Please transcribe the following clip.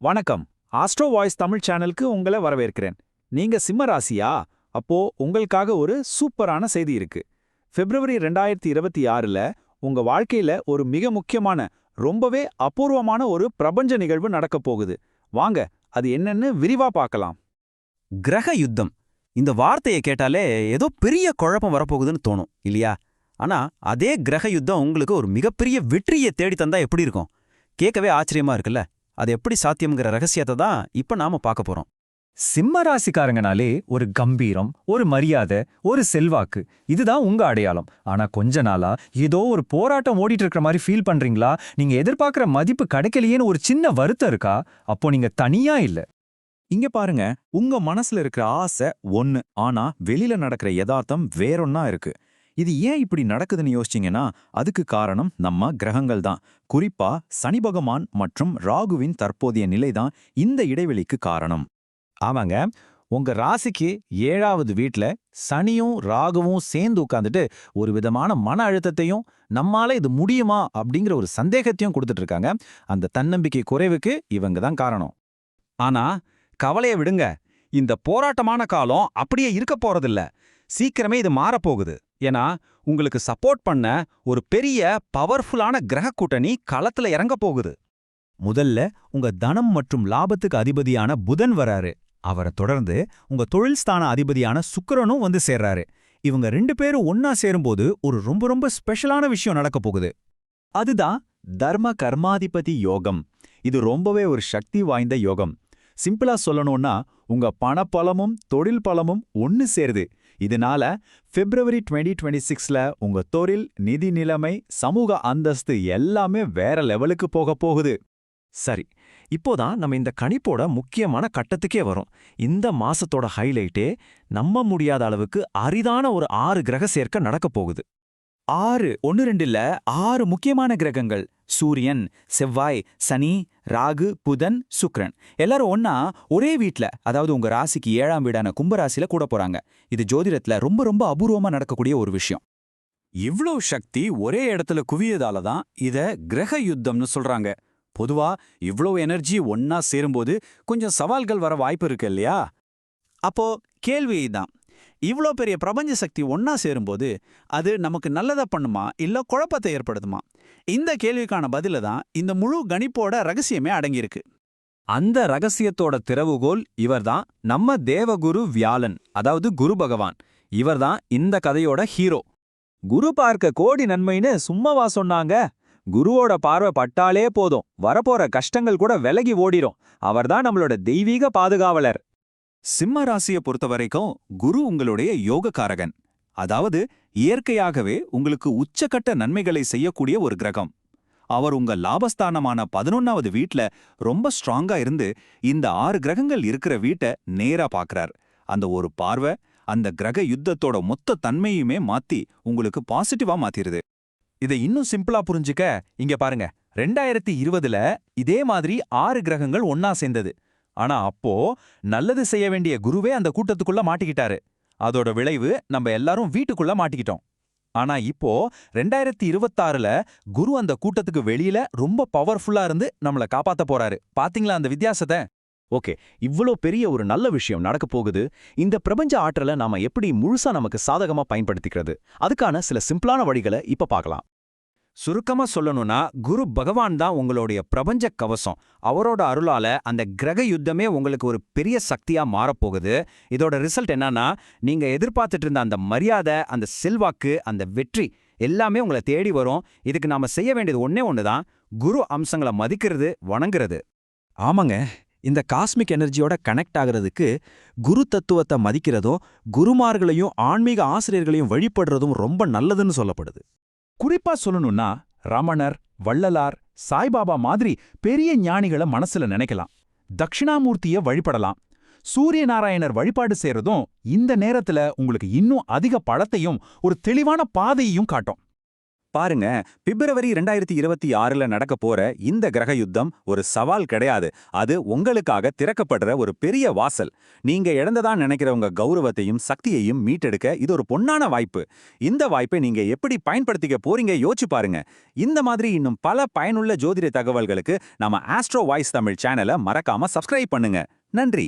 வணக்கம். Astro voice Tamil சேனலுக்கு உங்களை வரவேற்கிறேன். நீங்க சிம்ம ராசியா? அப்போ உங்களுக்காக ஒரு சூப்பரான செய்தி இருக்கு. பிப்ரவரி ரெண்டாயிரத்தி இருபத்தி ஆறுல உங்க வாழ்க்கையில ஒரு மிக முக்கியமான ரொம்பவே அபூர்வமான ஒரு பிரபஞ்ச நிகழ்வு நடக்கப் போகுது. வாங்க அது என்னன்னு விரிவா பார்க்கலாம். கிரக யுத்தம். இந்த வார்த்தையை கேட்டாலே ஏதோ பெரிய குழப்பம் வரப்போகுதுன்னு தோணும் இல்லையா? ஆனா அதே கிரக யுத்தம் உங்களுக்கு ஒரு மிகப்பெரிய வெற்றியை தேடி தந்தா எப்படி இருக்கும்? கேட்கவே ஆச்சரியமா இருக்குல்ல? அது எப்படி சாத்தியம்ங்கிற ரகசியத்தை தான் இப்ப நாம பார்க்க போறோம். சிம்ம ராசிக்காரங்கனாலே ஒரு கம்பீரம் ஒரு மரியாதை ஒரு செல்வாக்கு இதுதான் உங்க அடையாளம். ஆனா கொஞ்ச நாளா ஏதோ ஒரு போராட்டம் ஓடிட்டு இருக்கிற மாதிரி ஃபீல் பண்றீங்களா? நீங்க எதிர்பார்க்கிற மதிப்பு கிடைக்கலையேன்னு ஒரு சின்ன வருத்தம் இருக்கா? அப்போ நீங்க தனியா இல்ல. இங்க பாருங்க உங்க மனசுல இருக்கிற ஆசை ஒன்னு ஆனா வெளியில நடக்கிற யதார்த்தம் வேறொன்னா இருக்கு. இது ஏன் இப்படி நடக்குதுன்னு யோசிச்சீங்கன்னா அதுக்கு காரணம் நம்ம கிரகங்கள் தான். குறிப்பா சனி பகவான் மற்றும் ராகுவின் தற்போதைய நிலைதான் இந்த இடைவெளிக்கு காரணம். ஆமாங்க. உங்க ராசிக்கு ஏழாவது வீட்ல சனியும் ராகுவும் சேர்ந்து உட்காந்துட்டு ஒரு விதமான மன அழுத்தத்தையும் நம்மால இது முடியுமா அப்படிங்கிற ஒரு சந்தேகத்தையும் கொடுத்துட்டு இருக்காங்க. அந்த தன்னம்பிக்கை குறைவுக்கு இவங்க தான் காரணம். ஆனா கவலைய விடுங்க. இந்த போராட்டமான காலம் அப்படியே இருக்க போறதில்ல. சீக்கிரமே இது மாறப்போகுது. ஏன்னா உங்களுக்கு சப்போர்ட் பண்ண ஒரு பெரிய பவர்ஃபுல்லான கிரக கூட்டணி களத்துல இறங்க போகுது. முதல்ல உங்க தனம் மற்றும் லாபத்துக்கு அதிபதியான புதன் வராரு. அவரை தொடர்ந்து உங்க தொழில் ஸ்தான அதிபதியான சுக்கரனும் வந்து சேர்றாரு. இவங்க ரெண்டு பேரும் ஒன்னா சேரும்போது ஒரு ரொம்ப ரொம்ப ஸ்பெஷலான விஷயம் நடக்க போகுது. அதுதான் தர்ம கர்மாதிபதி யோகம். இது ரொம்பவே ஒரு சக்தி வாய்ந்த யோகம். சிம்பிளா சொல்லணும்னா உங்க பணப்பலமும் தொழில் பலமும் ஒன்னு சேருது. இதனால பிப்ரவரி 2026 டுவெண்ட்டி சிக்ஸ்ல உங்க தொழில் நிதி நிலைமை சமூக அந்தஸ்து எல்லாமே வேற லெவலுக்கு போக போகுது. சரி இப்போதான் நம்ம இந்த கணிப்போட முக்கியமான கட்டத்துக்கே வரும். இந்த மாசத்தோட ஹைலைட்டே நம்ப முடியாத அளவுக்கு அரிதான ஒரு ஆறு கிரக சேர்க்க நடக்கப் போகுது. ஆறு ஒன்னு ரெண்டுல ஆறு முக்கியமான கிரகங்கள். சூரியன் செவ்வாய் சனி ராகு புதன் சுக்ரன். எல்லாரும் ஒன்னா ஒரே வீட்ல அதாவது உங்க ராசிக்கு ஏழாம் வீடான கும்பராசில கூட போறாங்க. இது ஜோதிடத்துல ரொம்ப ரொம்ப அபூர்வமா நடக்கக்கூடிய ஒரு விஷயம். இவ்ளோ சக்தி ஒரே இடத்துல குவியதால தான் இத கிரக யுத்தம்னு சொல்றாங்க. பொதுவா இவ்ளோ எனர்ஜி ஒன்னா சேரும்போது கொஞ்சம் சவால்கள் வர வாய்ப்பு இருக்கு இல்லையா? அப்போ கேள்வி தான் இவ்ளோ பெரிய பிரபஞ்ச சக்தி ஒன்னா சேரும்போது அது நமக்கு நல்லதை பண்ணுமா? இல்ல குழப்பத்தை ஏற்படுத்துமா? இந்த கேள்விக்கான பதில தான் இந்த முழு கணிப்போட ரகசியமே அடங்கியிருக்கு. அந்த ரகசியத்தோட திறவுகோல் இவர்தான் நம்ம தேவகுரு வியாழன் அதாவது குரு பகவான். இவர்தான் இந்த கதையோட ஹீரோ. குரு பார்க்க கோடி நன்மைன்னு சும்மாவா சொன்னாங்க? குருவோட பார்வை பட்டாலே போதும். வரப்போற கஷ்டங்கள் கூட விலகி ஓடிரும். அவர்தான் நம்மளோட தெய்வீக பாதுகாவலர். சிம்ம ராசியை பொறுத்த வரைக்கும் குரு உங்களுடைய யோகக்காரகன். அதாவது இயற்கையாகவே உங்களுக்கு உச்சக்கட்ட நன்மைகளை செய்யக்கூடிய ஒரு கிரகம். அவர் உங்க லாபஸ்தானமான பதினொன்னாவது வீட்ல ரொம்ப ஸ்ட்ராங்கா இருந்து இந்த ஆறு கிரகங்கள் இருக்கிற வீட்டை நேரா பார்க்கறார் அந்த ஒரு பார்வை அந்த கிரக யுத்தத்தோட மொத்த தன்மையுமே மாத்தி உங்களுக்கு பாசிட்டிவா மாத்திருது. இதை இன்னும் சிம்பிளா புரிஞ்சுக்க இங்க பாருங்க. ரெண்டாயிரத்தி இருபதுல இதே மாதிரி ஆறு கிரகங்கள் ஒன்னா சேர்ந்தது. ஆனா அப்போ நல்லது செய்ய வேண்டிய குருவே அந்த கூட்டத்துக்குள்ள மாட்டிக்கிட்டாரு. அதோட விளைவு நம்ம எல்லாரும் வீட்டுக்குள்ள மாட்டிக்கிட்டோம். ஆனா இப்போ ரெண்டாயிரத்தி இருபத்தாறுல குரு அந்த கூட்டத்துக்கு வெளியில ரொம்ப பவர்ஃபுல்லா இருந்து நம்மள காப்பாத்த போறாரு. பாத்தீங்களா அந்த வித்தியாசத்தை? ஓகே இவ்ளோ பெரிய ஒரு நல்ல விஷயம் நடக்க போகுது. இந்த பிரபஞ்ச ஆற்றலை நாம எப்படி முழுசா நமக்கு சாதகமா பயன்படுத்திக்கிறது? அதுக்கான சில சிம்பிளான வழிகளை இப்ப பார்க்கலாம். சுருக்கமா சொல்லணும்னா குரு பகவான் தான் உங்களுடைய பிரபஞ்ச கவசம். அவரோட அருளால அந்த கிரக யுத்தமே உங்களுக்கு ஒரு பெரிய சக்தியா மாறப்போகுது. இதோட ரிசல்ட் என்னன்னா நீங்க எதிர்பார்த்துட்டு இருந்த அந்த மரியாதை அந்த செல்வாக்கு அந்த வெற்றி எல்லாமே உங்களை தேடி வரும். இதுக்கு நாம செய்ய வேண்டியது ஒண்ணே தான் குரு அம்சங்களை மதிக்கிறது வணங்குறது. ஆமாங்க. இந்த காஸ்மிக் எனர்ஜியோட கனெக்ட் ஆகிறதுக்கு குரு தத்துவத்தை மதிக்கிறதும் குருமார்களையும் ஆன்மீக ஆசிரியர்களையும் வழிபடுறதும் ரொம்ப நல்லதுன்னு சொல்லப்படுது. குறிப்பா சொல்லணும்னா ரமணர் வள்ளலார் சாய்பாபா மாதிரி பெரிய ஞானிகளை மனசுல நினைக்கலாம். தட்சிணாமூர்த்திய வழிபடலாம். சூரிய நாராயணர் வழிபாடு செய்யறதும் இந்த நேரத்துல உங்களுக்கு இன்னும் அதிக பழத்தையும் ஒரு தெளிவான பாதையையும் காட்டும். பாருங்க பிப்ரவரி ரெண்டாயிரத்தி இருபத்தி ஆறுல நடக்க போற இந்த கிரக யுத்தம் ஒரு சவால் கிடையாது. அது உங்களுக்காக திறக்கப்படுற ஒரு பெரிய வாசல். நீங்க இழந்ததா நினைக்கிற உங்க கௌரவத்தையும் சக்தியையும் மீட்டெடுக்க இது ஒரு பொன்னான வாய்ப்பு. இந்த வாய்ப்பை நீங்க எப்படி பயன்படுத்திக்க போறீங்க யோசிச்சு பாருங்க. இந்த மாதிரி இன்னும் பல பயனுள்ள ஜோதிட தகவல்களுக்கு நம்ம ஆஸ்ட்ரோ வாய்ஸ் தமிழ் சேனலை மறக்காம சப்ஸ்கிரைப் பண்ணுங்க. நன்றி!